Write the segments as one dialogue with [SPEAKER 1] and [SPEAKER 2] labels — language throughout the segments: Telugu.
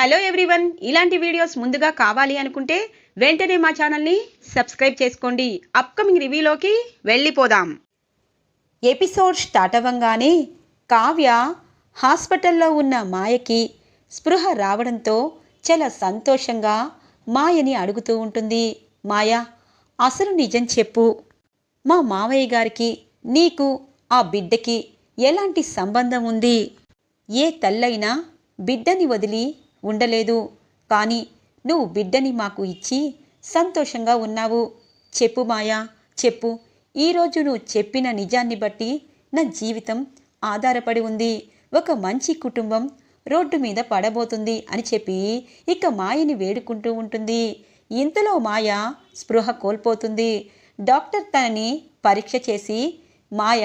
[SPEAKER 1] Hello everyone. ఇలాంటి వీడియోస్ ముందుగా కావాలి అనుకుంటే వెంటనే మా ఛానల్ని సబ్స్క్రైబ్ చేసుకోండి. అప్కమింగ్ రివ్యూలోకి వెళ్ళిపోదాం. ఎపిసోడ్ స్టార్ట్ అవ్వంగానే కావ్య హాస్పిటల్లో ఉన్న మాయకి స్పృహ రావడంతో చాలా సంతోషంగా మాయని అడుగుతూ ఉంటుంది. మాయ అసలు నిజం చెప్పు. మా మావయ్య గారికి నీకు ఆ బిడ్డకి ఎలాంటి సంబంధం ఉంది? ఏ తల్లైనా బిడ్డని వదిలి ఉండలేదు. కానీ నువ్వు బిడ్డని మాకు ఇచ్చి సంతోషంగా ఉన్నావు. చెప్పు మాయా చెప్పు. ఈరోజు నువ్వు చెప్పిన నిజాన్ని బట్టి నా జీవితం ఆధారపడి ఉంది. ఒక మంచి కుటుంబం రోడ్డు మీద పడబోతుంది అని చెప్పి ఇక మాయని వేడుకుంటూ ఉంటుంది. ఇంతలో మాయ స్పృహ కోల్పోతుంది. డాక్టర్ తనని పరీక్ష చేసి మాయ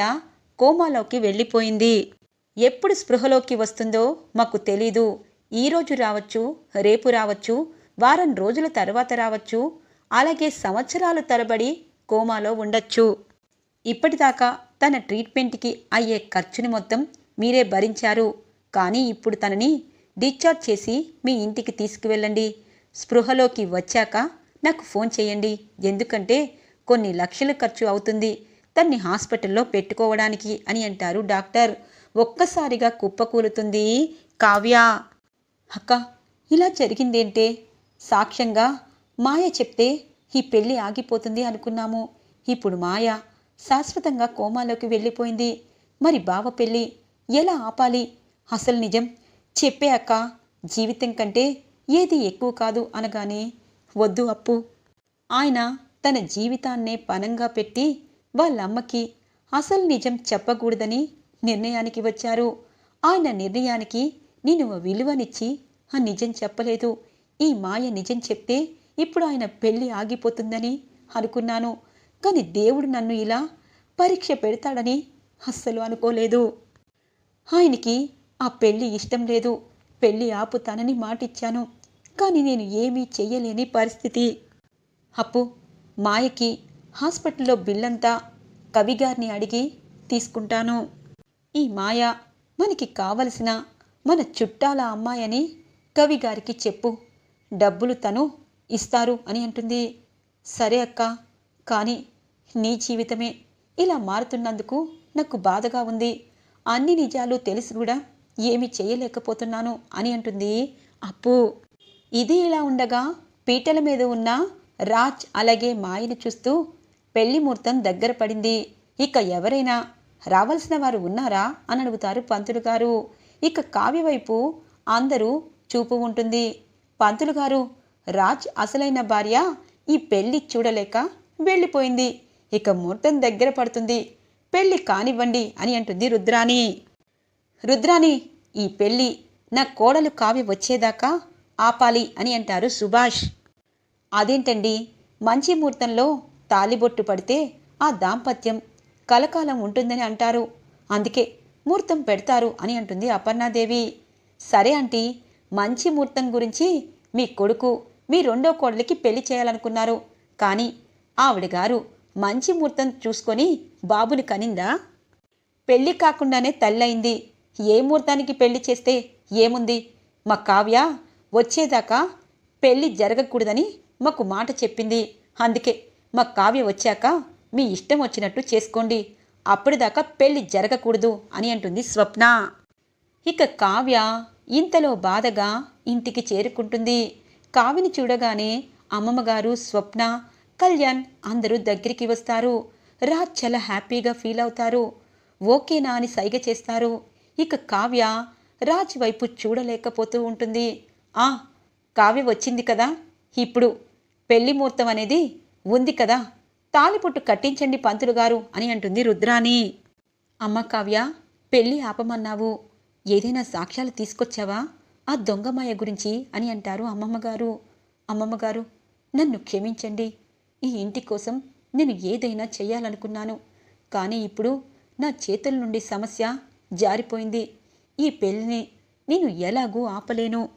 [SPEAKER 1] కోమాలోకి వెళ్ళిపోయింది. ఎప్పుడు స్పృహలోకి వస్తుందో మాకు తెలీదు. ఈరోజు రావచ్చు రేపు రావచ్చు వారం రోజుల తర్వాత రావచ్చు అలాగే సంవత్సరాలు తరబడి కోమాలో ఉండొచ్చు. ఇప్పటిదాకా తన ట్రీట్మెంట్కి అయ్యే ఖర్చుని మొత్తం మీరే భరించారు. కానీ ఇప్పుడు తనని డిశ్చార్జ్ చేసి మీ ఇంటికి తీసుకువెళ్ళండి. స్పృహలోకి వచ్చాక నాకు ఫోన్ చేయండి. ఎందుకంటే కొన్ని లక్షల ఖర్చు అవుతుంది. తన్ని హాస్పిటల్లో పెట్టుకోవడానికి అని అంటారు డాక్టర్. ఒక్కసారిగా కుప్పకూలుతుంది కావ్య. అక్క ఇలా జరిగిందేంటే? సాక్ష్యంగా మాయ చెప్తే ఈ పెళ్ళి ఆగిపోతుంది అనుకున్నాము. ఇప్పుడు మాయ శాశ్వతంగా కోమాలోకి వెళ్ళిపోయింది. మరి బావ పెళ్ళి ఎలా ఆపాలి? అసలు నిజం చెప్పే అక్క జీవితం కంటే ఏది ఎక్కువ కాదు అనగానే వద్దు అప్పు. ఆయన తన జీవితాన్నే పనంగా పెట్టి వాళ్ళమ్మకి అసలు నిజం చెప్పకూడదని నిర్ణయానికి వచ్చారు. ఆయన నిర్ణయానికి నేను విలువనిచ్చి ఆ నిజం చెప్పలేదు. ఈ మాయ నిజం చెప్తే ఇప్పుడు ఆయన పెళ్ళి ఆగిపోతుందని అనుకున్నాను. కానీ దేవుడు నన్ను ఇలా పరీక్ష పెడతాడని అస్సలు అనుకోలేదు. ఆయనకి ఆ పెళ్ళి ఇష్టం లేదు. పెళ్ళి ఆపుతానని మాటిచ్చాను. కానీ నేను ఏమీ చెయ్యలేని పరిస్థితి. అప్పు మాయకి హాస్పిటల్లో బిల్లంతా కవిగారిని అడిగి తీసుకుంటాను. ఈ మాయ మనకి కావలసిన మన చుట్టాల అమ్మాయని కవిగారికి చెప్పు. డబ్బులు తను ఇస్తారు అని అంటుంది. సరే అక్క కానీ నీ జీవితమే ఇలా మారుతున్నందుకు నాకు బాధగా ఉంది. అన్ని నిజాలు తెలిసి కూడా ఏమి చేయలేకపోతున్నాను అని అంటుంది. అప్పు. ఇది ఇలా ఉండగా పీటల మీద ఉన్న రాజ్ అలాగే మాయని చూస్తూ పెళ్ళి ముహూర్తం దగ్గర పడింది. ఇక ఎవరైనా రావాల్సిన వారు ఉన్నారా అని అడుగుతారు పంతులు గారు. ఇక కావ్య వైపు అందరూ చూపు ఉంటుంది. పంతులు గారు రాజ్ అసలైన భార్య ఈ పెళ్ళి చూడలేక వెళ్ళిపోయింది. ఇక ముహూర్తం దగ్గర పడుతుంది. పెళ్ళి కానివ్వండి అని అంటుంది రుద్రాణి. రుద్రాణి ఈ పెళ్ళి నా కోడలు కావ్య వచ్చేదాకా ఆపాలి అని అంటారు సుభాష్. అదేంటండి? మంచి ముహూర్తంలో తాలిబొట్టు పడితే ఆ దాంపత్యం కలకాలం ఉంటుందని అంటారు. అందుకే ముహూర్తం పెడతారు అని అంటుంది అపర్ణాదేవి. సరే ఆంటీ మంచి ముహూర్తం గురించి మీ కొడుకు మీ రెండో కోడలికి పెళ్ళి చేయాలనుకున్నారు. కానీ ఆవిడ గారు మంచి ముహూర్తం చూసుకొని బాబుని కనిందా? పెళ్ళి కాకుండానే తల్లయింది. ఏ ముహూర్తానికి పెళ్ళి చేస్తే ఏముంది? మా కావ్య వచ్చేదాకా పెళ్ళి జరగకూడదని మాకు మాట చెప్పింది. అందుకే మా కావ్య వచ్చాక మీ ఇష్టం వచ్చినట్టు చేసుకోండి. అప్పటిదాకా పెళ్ళి జరగకూడదు అని అంటుంది స్వప్న. ఇక కావ్య ఇంతలో బాధగా ఇంటికి చేరుకుంటుంది. కావ్యని చూడగానే అమ్మమ్మగారు స్వప్న కళ్యాణ్ అందరూ దగ్గరికి వస్తారు. రాజ్ చాలా హ్యాపీగా ఫీల్ అవుతారు. ఓకేనా అని సైగ చేస్తారు. ఇక కావ్య రాజ్ వైపు చూడలేకపోతూ ఉంటుంది. ఆ కావ్య వచ్చింది కదా. ఇప్పుడు పెళ్ళి ముహూర్తం అనేది ఉంది కదా. తాలిపుట్టు కట్టించండి పంతులు గారు అని అంటుంది రుద్రాణి. అమ్మ కావ్య పెళ్ళి ఆపమన్నావు. ఏదైనా సాక్ష్యాలు తీసుకొచ్చావా? ఆ దొంగమాయ గురించి అని అంటారు అమ్మమ్మగారు అమ్మమ్మగారు నన్ను క్షమించండి. ఈ ఇంటి కోసం నేను ఏదైనా చేయాలనుకున్నాను కానీ ఇప్పుడు నా చేతుల నుండి సమస్య జారిపోయింది. ఈ పెళ్ళిని నేను ఎలాగూ ఆపలేను.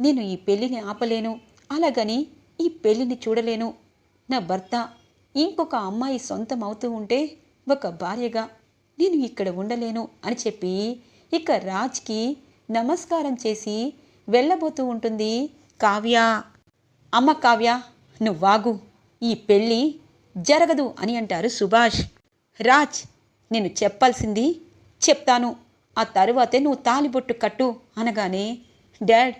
[SPEAKER 1] నేను ఈ పెళ్ళిని ఆపలేను. అలాగని ఈ పెళ్ళిని చూడలేను. నా భర్త ఇంకొక అమ్మాయి సొంతం అవుతూ ఉంటే ఒక భార్యగా నేను ఇక్కడ ఉండలేను అని చెప్పి ఇక రాజ్కి నమస్కారం చేసి వెళ్ళబోతూ ఉంటుంది కావ్య. అమ్మ కావ్య నువ్వాగు. ఈ పెళ్ళి జరగదు అని అంటారు సుభాష్. రాజ్ నేను చెప్పాల్సింది చెప్తాను. ఆ తరువాతే నువ్వు తాలిబొట్టు కట్టు అనగానే డాడ్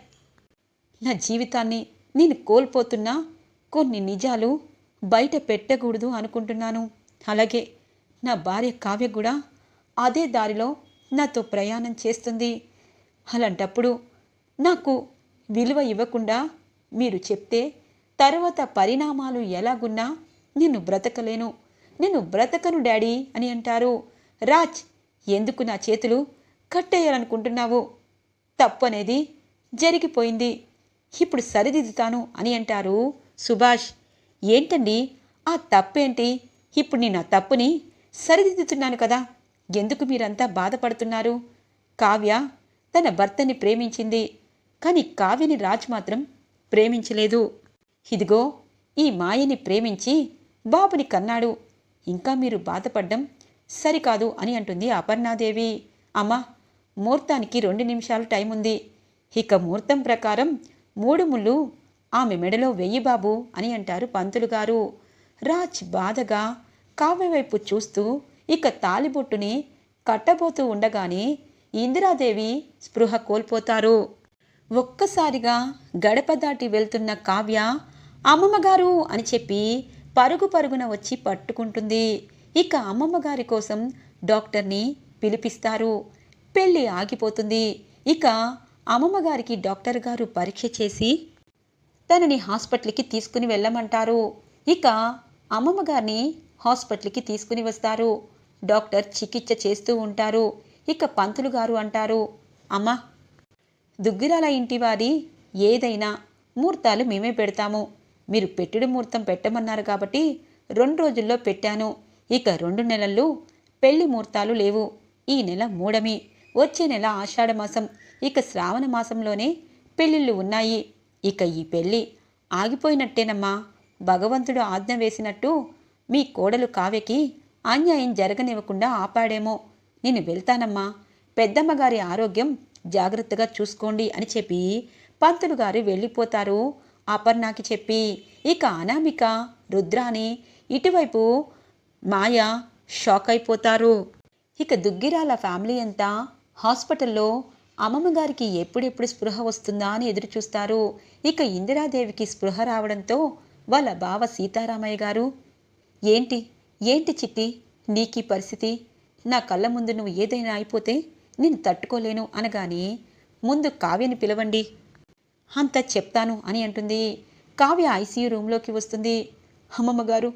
[SPEAKER 1] నా జీవితాన్ని నేను కోల్పోతున్నా కొన్ని నిజాలు బయట పెట్టకూడదు అనుకుంటున్నాను. అలాగే నా భార్య కావ్య కూడా అదే దారిలో నాతో ప్రయాణం చేస్తుంది. అలాంటప్పుడు నాకు విలువ ఇవ్వకుండా మీరు చెప్తే తర్వాత పరిణామాలు ఎలాగున్నా నేను బ్రతకలేను. నేను బ్రతకను డాడీ అని అంటారు. రాజ్ ఎందుకు నా చేతులు కట్టేయాలనుకుంటున్నావు? తప్పు అనేది జరిగిపోయింది. ఇప్పుడు సరిదిద్దుతాను అని అంటారు సుభాష్. ఏంటండి? ఆ తప్పేంటి? ఇప్పుడు నేను ఆ తప్పుని సరిదిద్దుతున్నాను కదా. ఎందుకు మీరంతా బాధపడుతున్నారు? కావ్య తన భర్తని ప్రేమించింది. కానీ కావ్యని రాజ్ మాత్రం ప్రేమించలేదు. ఇదిగో ఈ మాయని ప్రేమించి బాబుని కన్నాడు. ఇంకా మీరు బాధపడ్డం సరికాదు అని అంటుంది అపర్ణాదేవి. అమ్మా ముహూర్తానికి రెండు నిమిషాలు టైం ఉంది ఇక ముహూర్తం ప్రకారం మూడు ముళ్ళు ఆమె మెడలో వెయ్యి బాబు అని అంటారు పంతులు గారు. రాజ్ బాధగా కావ్య వైపు చూస్తూ ఇక తాలిబొట్టుని కట్టబోతూ ఉండగానే ఇందిరాదేవి స్పృహ కోల్పోతారు. ఒక్కసారిగా గడప దాటి వెళ్తున్న కావ్య అమ్మమ్మగారు అని చెప్పి పరుగు పరుగున వచ్చి పట్టుకుంటుంది. ఇక అమ్మమ్మగారి కోసం డాక్టర్ని పిలిపిస్తారు. పెళ్ళి ఆగిపోతుంది. ఇక అమ్మమ్మగారికి డాక్టర్ గారు పరీక్ష చేసి తనని హాస్పిటల్కి తీసుకుని వెళ్ళమంటారు. ఇక అమ్మమ్మ గారిని హాస్పిటల్కి తీసుకుని వస్తారు. డాక్టర్ చికిత్స చేస్తూ ఉంటారు. ఇక పంతులు గారు అంటారు అమ్మా దుగ్గిరాల ఇంటి వారి ఏదైనా ముహూర్తాలు మేమే పెడతాము. మీరు పెట్టుడు ముహూర్తం పెట్టమన్నారు కాబట్టి రెండు రోజుల్లో పెట్టాను. ఇక రెండు నెలల్లో పెళ్ళి ముహూర్తాలు లేవు. ఈ నెల మూడమి. వచ్చే నెల ఆషాఢమాసం ఇక శ్రావణ మాసంలోనే పెళ్ళిళ్ళు ఉన్నాయి. ఇక ఈ పెళ్ళి ఆగిపోయినట్టేనమ్మా. భగవంతుడు ఆజ్ఞ వేసినట్టు మీ కోడలు కావ్యకి అన్యాయం జరగనివ్వకుండా ఆపాడేమో. నేను వెళ్తానమ్మా. పెద్దమ్మగారి ఆరోగ్యం జాగ్రత్తగా చూసుకోండి అని చెప్పి పంతులు గారు వెళ్ళిపోతారు. అపర్ణకి చెప్పి ఇక అనామిక రుద్రాని ఇటువైపు మాయ షాక్ అయిపోతారు ఇక దుగ్గిరాల ఫ్యామిలీ అంతా హాస్పిటల్లో అమ్మమ్మ గారికి ఎప్పుడెప్పుడు స్పృహ వస్తుందా అని ఎదురుచూస్తారు ఇక ఇందిరాదేవికి స్పృహ రావడంతో వాళ్ళ బావ సీతారామయ్య గారు ఏంటి? ఏంటి చిట్టి? నీకీ పరిస్థితి? నా కళ్ళ ముందు నువ్వు ఏదైనా అయిపోతే నేను తట్టుకోలేను అనగాని ముందు కావ్యని పిలవండి. అంత చెప్తాను అని అంటుంది. కావ్య ఐసీయూ రూమ్లోకి వస్తుంది. అమ్మమ్మ గారు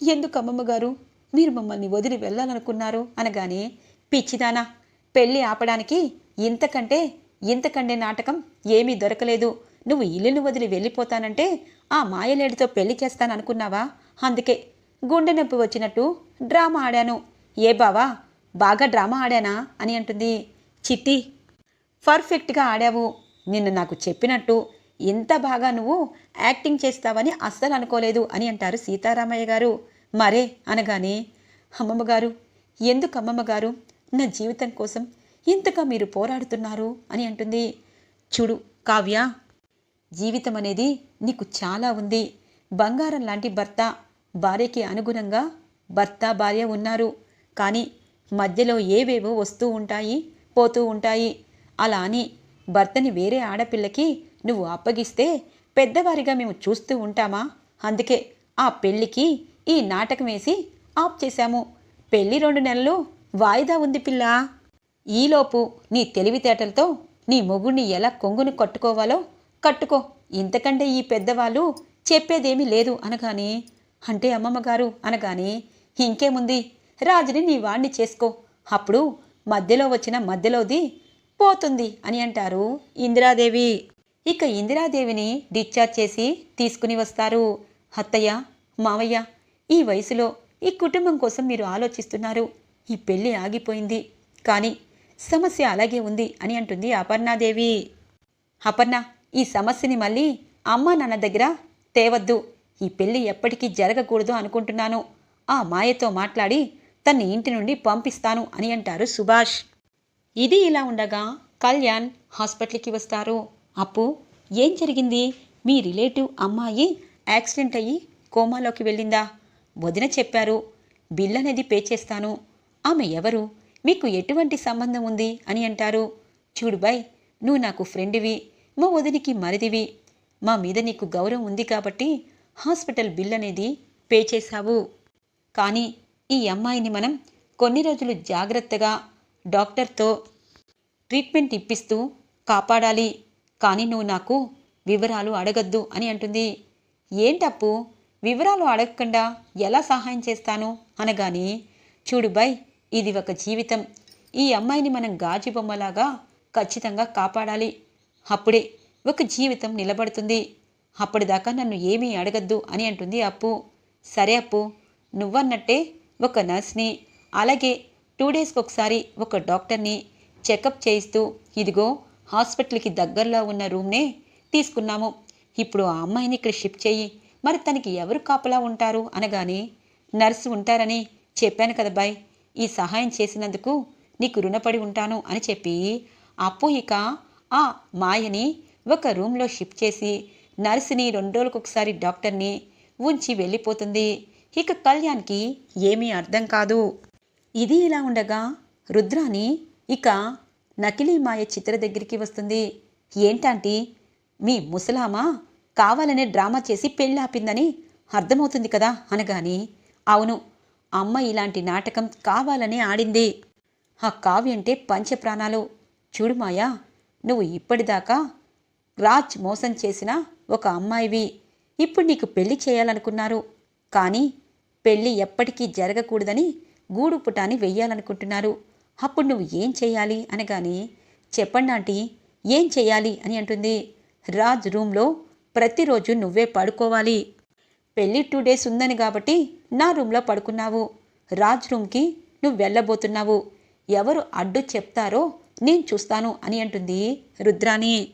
[SPEAKER 1] ఎందుకు అమ్మమ్మ గారు? మీరు మమ్మల్ని వదిలి వెళ్ళాలనుకున్నారు అనగానే పిచ్చిదానా పెళ్ళి ఆపడానికి ఇంతకంటే ఇంతకంటే నాటకం ఏమీ దొరకలేదు. నువ్వు ఇల్లును వదిలి వెళ్ళిపోతానంటే ఆ మాయలేడితో పెళ్ళి చేస్తాననుకున్నావా? అందుకే గుండె నొప్పి వచ్చినట్టు డ్రామా ఆడాను. ఏ బావా బాగా డ్రామా ఆడానా? అని అంటుంది. చిట్టి పర్ఫెక్ట్గా ఆడావు. నిన్ను నాకు చెప్పినట్టు ఇంత బాగా నువ్వు యాక్టింగ్ చేస్తావని అస్సలు అనుకోలేదు అని అంటారు సీతారామయ్య గారు. మరే అనగానే అమ్మమ్మగారు ఎందుకు అమ్మమ్మ గారు? నా జీవితం కోసం ఇంతగా మీరు పోరాడుతున్నారు అని అంటుంది. చూడు కావ్య జీవితం అనేది నీకు చాలా ఉంది. బంగారం లాంటి భర్త భార్యకి అనుగుణంగా భర్త భార్య ఉన్నారు. కానీ మధ్యలో ఏవేవో వస్తూ ఉంటాయి పోతూ ఉంటాయి. అలా అని భర్తని వేరే ఆడపిల్లకి నువ్వు అప్పగిస్తే పెద్దవారిగా మేము చూస్తూ ఉంటామా? అందుకే ఆ పెళ్ళికి ఈ నాటకం వేసి ఆప్ చేశాము. పెళ్ళి రెండు నెలలు వాయిదా ఉంది పిల్ల. ఈలోపు నీ తెలివితేటలతో నీ మొగుణ్ణి ఎలా కొంగుని కట్టుకోవాలో కట్టుకో. ఇంతకంటే ఈ పెద్దవాళ్ళు చెప్పేదేమీ లేదు అనగానే అంటే అమ్మమ్మగారు అనగానే ఇంకేముంది? రాజుని నీ వాణ్ణి చేసుకో. అప్పుడు మధ్యలో వచ్చిన మధ్యలోది పోతుంది అని అంటారు ఇందిరాదేవి. ఇక ఇందిరాదేవిని డిశ్చార్జ్ చేసి తీసుకుని వస్తారు. అత్తయ్య మావయ్య ఈ వయసులో ఈ కుటుంబం కోసం మీరు ఆలోచిస్తున్నారు. ఈ పెళ్ళి ఆగిపోయింది. కానీ సమస్య అలాగే ఉంది అని అంటుంది అపర్ణాదేవి. అపర్ణ ఈ సమస్యని మళ్ళీ అమ్మ నాన్న దగ్గర తేవద్దు. ఈ పెళ్ళి ఎప్పటికీ జరగకూడదు అనుకుంటున్నాను. ఆ మాయతో మాట్లాడి తన్ని ఇంటి నుండి పంపిస్తాను అని అంటారు సుభాష్. ఇది ఇలా ఉండగా కళ్యాణ్ హాస్పిటల్కి వస్తారు. అప్పు ఏం జరిగింది? మీ రిలేటివ్ అమ్మాయి యాక్సిడెంట్ అయ్యి కోమాలోకి వెళ్ళిందా? వదిన చెప్పారు బిల్ అనేది పే చేస్తాను ఆమె ఎవరు? మీకు ఎటువంటి సంబంధం ఉంది అని అంటారు. చూడు బాయ్ నువ్వు నాకు ఫ్రెండ్వి మా వదినికి మరిదివి. మా మీద నీకు గౌరవం ఉంది కాబట్టి హాస్పిటల్ బిల్ అనేది పే చేశావు. కానీ ఈ అమ్మాయిని మనం కొన్ని రోజులు జాగ్రత్తగా డాక్టర్తో ట్రీట్మెంట్ ఇప్పిస్తూ కాపాడాలి. కానీ నువ్వు నాకు వివరాలు అడగద్దు అని అంటుంది. ఏంటప్పు? వివరాలు అడగకుండా ఎలా సహాయం చేస్తాను? అనగాని చూడు బాయ్ ఇది ఒక జీవితం. ఈ అమ్మాయిని మనం గాజు బొమ్మలాగా ఖచ్చితంగా కాపాడాలి. అప్పుడే ఒక జీవితం నిలబడుతుంది. అప్పటిదాకా నన్ను ఏమీ అడగద్దు అని అంటుంది అప్పు. సరే అప్పు నువ్వన్నట్టే ఒక నర్స్ని అలాగే టూ డేస్కి ఒకసారి ఒక డాక్టర్ని చెకప్ చేయిస్తూ ఇదిగో హాస్పిటల్కి దగ్గరలో ఉన్న రూమ్నే తీసుకున్నాము. ఇప్పుడు ఆ అమ్మాయిని ఇక్కడ షిఫ్ట్ చేయి. మరి తనకి ఎవరు కాపలా ఉంటారు? అనగానే నర్సు ఉంటారని చెప్పాను కదా బాయ్. ఈ సహాయం చేసినందుకు నీకు రుణపడి ఉంటాను అని చెప్పి అప్పు ఇక ఆ మాయని ఒక రూమ్లో షిఫ్ట్ చేసి నర్సుని రెండు రోజులకు ఒకసారి డాక్టర్ని ఉంచి వెళ్ళిపోతుంది. ఇక కళ్యాణ్కి ఏమీ అర్థం కాదు. ఇది ఇలా ఉండగా రుద్రాని ఇక నకిలీ మాయ చిత్ర దగ్గరికి వస్తుంది. ఏంటంటే మీ ముసలామా కావాలనే డ్రామా చేసి పెళ్ళి ఆపిందని అర్థమవుతుంది కదా అనగాని అవును అమ్మ ఇలాంటి నాటకం కావాలనే ఆడింది. ఆ కావ్యంటే పంచప్రాణాలు. చూడు మాయా నువ్వు ఇప్పటిదాకా రాజ్ మోసం చేసిన ఒక అమ్మాయివి. ఇప్పుడు నీకు పెళ్ళి చేయాలనుకున్నారు. కానీ పెళ్ళి ఎప్పటికీ జరగకూడదని గూడు పుటాన్ని వెయ్యాలనుకుంటున్నారు. అప్పుడు నువ్వు ఏం చేయాలి అనగాని చెప్పండి ఆంటీ ఏం చేయాలి అని అంటుంది. రాజ్ రూమ్లో ప్రతిరోజు నువ్వే పడుకోవాలి. పెళ్ళి టూ డేస్ ఉందని కాబట్టి నా రూమ్లో పడుకున్నావు. రాజ్ రూమ్కి నువ్వు వెళ్ళబోతున్నావు. ఎవరు అడ్డు చెప్తారో నేను చూస్తాను అని అంటుంది రుద్రాణి.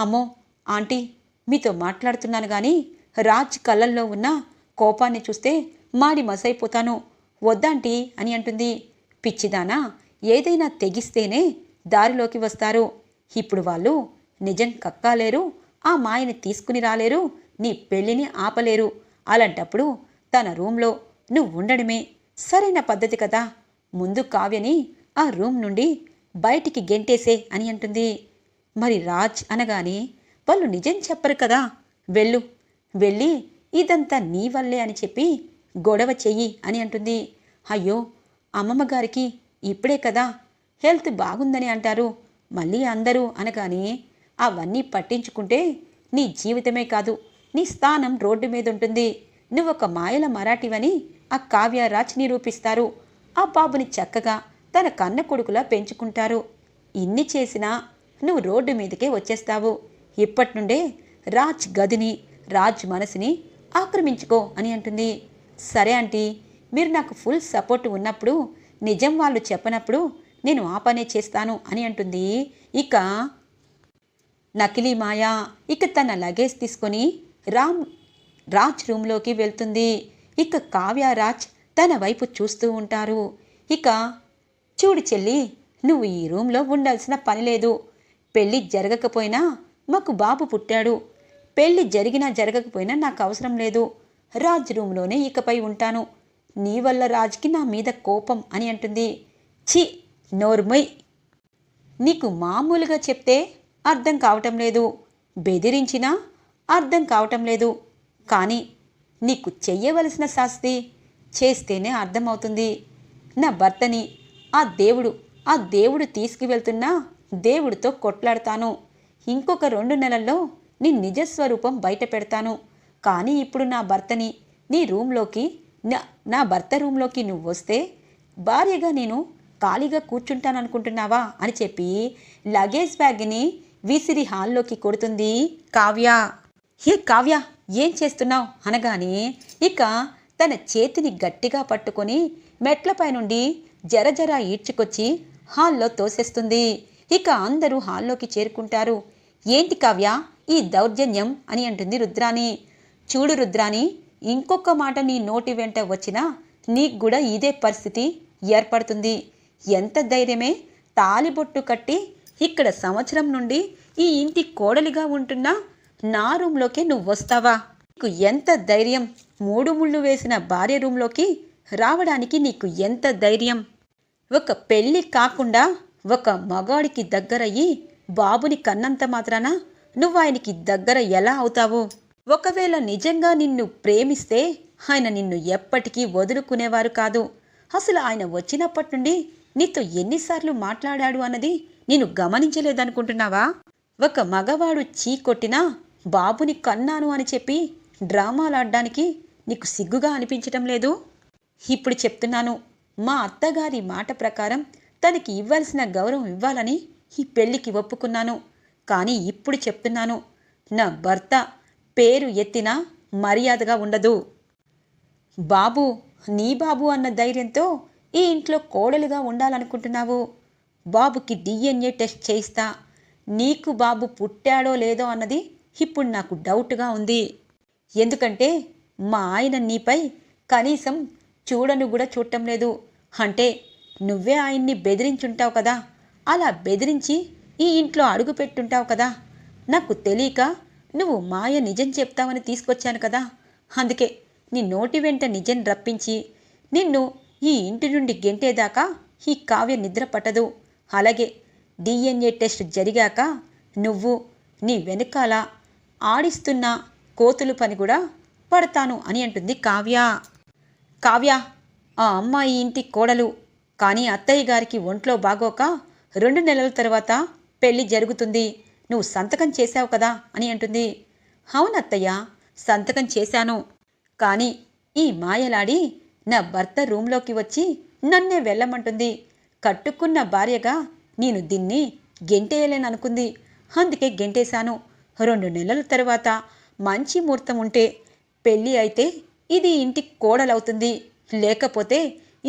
[SPEAKER 1] అమ్మో ఆంటీ మీతో మాట్లాడుతున్నాను కానీ రాజ్ కళ్ళల్లో ఉన్న కోపాన్ని చూస్తే మాడి మసైపోతాను. వద్దాంటీ అని అంటుంది. పిచ్చిదానా ఏదైనా తెగిస్తేనే దారిలోకి వస్తారు. ఇప్పుడు వాళ్ళు నిజం కక్కాలేరు ఆ మాయని తీసుకుని రాలేరు నీ పెళ్ళిని ఆపలేరు. అలాంటప్పుడు తన రూంలో నువ్వు ఉండడమే సరైన పద్ధతి కదా ముందు కావ్యని ఆ రూమ్ నుండి బయటికి గెంటేసే అని అంటుంది. మరి రాజ్ అనగానే వాళ్ళు నిజం చెప్పరు కదా వెళ్ళు వెళ్ళి ఇదంతా నీ వల్లే అని చెప్పి గొడవ చెయ్యి అని అంటుంది. అయ్యో అమ్మమ్మ గారికి ఇప్పుడే కదా హెల్త్ బాగుందని అంటారు మళ్ళీ అందరూ అనగానే అవన్నీ పట్టించుకుంటే నీ జీవితమే కాదు నీ స్థానం రోడ్డు మీద ఉంటుంది నువ్వొక మాయల మరాఠీవని ఆ కావ్యరాజ్ నిరూపిస్తారు ఆ బాబుని చక్కగా తన కన్న కొడుకులా పెంచుకుంటారు. ఇన్ని చేసినా నువ్వు రోడ్డు మీదకే వచ్చేస్తావు. ఇప్పటి నుండే రాజ్ గదిని రాజ్ మనసుని ఆక్రమించుకో అని అంటుంది. సరే ఆంటీ మీరు నాకు ఫుల్ సపోర్ట్ ఉన్నప్పుడు నిజం వాళ్ళు చెప్పనప్పుడు నేను ఆ పనే చేస్తాను అని అంటుంది. ఇక నకిలీ మాయా ఇక తన లగేజ్ తీసుకొని రామ్ రాజ్ రూమ్లోకి వెళ్తుంది. ఇక కావ్య రాజ్ తన వైపు చూస్తూ ఉంటారు. ఇక చూడు చెల్లి నువ్వు ఈ రూమ్లో ఉండాల్సిన పని లేదు. పెళ్ళి జరగకపోయినా మాకు బాబు పుట్టాడు. పెళ్ళి జరిగినా జరగకపోయినా నాకు అవసరం లేదు. రాజ్ రూమ్లోనే ఇకపై ఉంటాను. నీ వల్ల రాజ్కి నా మీద కోపం అని అంటుంది. ఛీ నోర్మై. నీకు మామూలుగా చెప్తే అర్థం కావటం లేదు. బెదిరించినా అర్థం కావటం లేదు. కానీ నీకు చెయ్యవలసిన శాస్తి చేస్తేనే అర్థమవుతుంది. నా భర్తని ఆ దేవుడు ఆ దేవుడు తీసుకువెళ్తున్నా దేవుడితో కొట్లాడతాను. ఇంకొక రెండు నెలల్లో నీ నిజస్వరూపం బయట పెడతాను. కానీ ఇప్పుడు నా భర్తని నీ రూంలోకి నా నా భర్త రూమ్లోకి నువ్వు వస్తే భార్యగా నేను ఖాళీగా కూర్చుంటాననుకుంటున్నావా అని చెప్పి లగేజ్ బ్యాగ్ని విసిరి హాల్లోకి కొడుతుంది కావ్య. ఏ కావ్య! ఏం చేస్తున్నావు? అనగానే ఇక తన చేతిని గట్టిగా పట్టుకొని మెట్లపై నుండి జరజర ఈడ్చుకొచ్చి హాల్లో తోసేస్తుంది. ఇక అందరూ హాల్లోకి చేరుకుంటారు. ఏంటి కావ్య? ఈ దౌర్జన్యం అని అంటుంది రుద్రాణి. చూడు రుద్రాణి ఇంకొక మాట నీ నోటి వెంట వచ్చినా నీకు కూడా ఇదే పరిస్థితి ఏర్పడుతుంది. ఎంత ధైర్యమే! తాలిబొట్టు కట్టి ఇక్కడ సంవత్సరం నుండి ఈ ఇంటి కోడలిగా ఉంటున్న నా రూమ్లోకే నువ్వు వస్తావా నీకు ఎంత ధైర్యం? మూడు ముళ్ళు వేసిన భార్య రూమ్లోకి రావడానికి నీకు ఎంత ధైర్యం? ఒక పెళ్ళి కాకుండా ఒక మగాడికి దగ్గరయ్యి బాబుని కన్నంత మాత్రాన నువ్వు ఆయనకి దగ్గర ఎలా అవుతావు? ఒకవేళ నిజంగా నిన్ను ప్రేమిస్తే ఆయన నిన్ను ఎప్పటికీ వదులుకునేవారు కాదు. అసలు ఆయన వచ్చినప్పటి నుండి నీతో ఎన్నిసార్లు మాట్లాడాడు అన్నది నేను గమనించలేదనుకుంటున్నావా? ఒక మగవాడు చీ కొట్టినా బాబుని కన్నాను అని చెప్పి డ్రామాలాడడానికి నీకు సిగ్గుగా అనిపించటం లేదు? ఇప్పుడు చెప్తున్నాను మా అత్తగారి మాట ప్రకారం తనకి ఇవ్వాల్సిన గౌరవం ఇవ్వాలని ఈ పెళ్ళికి ఒప్పుకున్నాను. కానీ ఇప్పుడు చెప్తున్నాను నా భర్త పేరు ఎత్తినా మర్యాదగా ఉండదు. బాబు నీ బాబు అన్న ధైర్యంతో ఈ ఇంట్లో కోడలుగా ఉండాలనుకుంటున్నావు. బాబుకి డిఎన్ఏ టెస్ట్ చేయిస్తా. నీకు బాబు పుట్టాడో లేదో అన్నది ఇప్పుడు నాకు డౌట్గా ఉంది. ఎందుకంటే మా ఆయన నీపై కనీసం చూడను కూడా చూడటం లేదు. అంటే నువ్వే ఆయన్ని బెదిరించుంటావు కదా. అలా బెదిరించి ఈ ఇంట్లో అడుగు పెట్టుంటావు కదా. నాకు తెలియక నువ్వు మాయ నిజం చెప్తావని తీసుకొచ్చాను కదా. అందుకే నీ నోటి వెంట నిజం రప్పించి నిన్ను ఈ ఇంటి నుండి గెంటేదాకా ఈ కావ్య నిద్ర పట్టదు. అలాగే డిఎన్ఏ టెస్ట్ జరిగాక నువ్వు నీ వెనకాల ఆడిస్తున్న కోతులు పని కూడా పడతాను అని అంటుంది కావ్య. కావ్య ఆ అమ్మాయి ఇంటి కోడలు కానీ అత్తయ్య గారికి ఒంట్లో బాగోక రెండు నెలల తర్వాత పెళ్ళి జరుగుతుంది. నువ్వు సంతకం చేశావు కదా అని అంటుంది. అవునత్తయ్య సంతకం చేశాను. కానీ ఈ మాయలాడి నా భర్త రూంలోకి వచ్చి నన్నే వెళ్ళమంటుంది. కట్టుకున్న భార్యగా నేను దీన్ని గెంటేయలేననుకుంది అందుకే గెంటేశాను. రెండు నెలల తర్వాత మంచి ముహూర్తం ఉంటే పెళ్ళి అయితే ఇది ఇంటి కోడలవుతుంది. లేకపోతే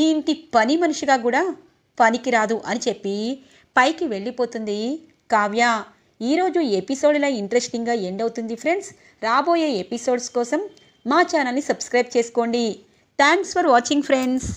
[SPEAKER 1] ఈ ఇంటి పని మనిషిగా కూడా పనికిరాదు అని చెప్పి పైకి వెళ్ళిపోతుంది కావ్య. ఈరోజు ఎపిసోడ్ ఇలా ఇంట్రెస్టింగ్గా ఎండ్ అవుతుంది ఫ్రెండ్స్. రాబోయే ఎపిసోడ్స్ కోసం మా ఛానల్ని సబ్స్క్రైబ్ చేసుకోండి. Thanks for watching friends.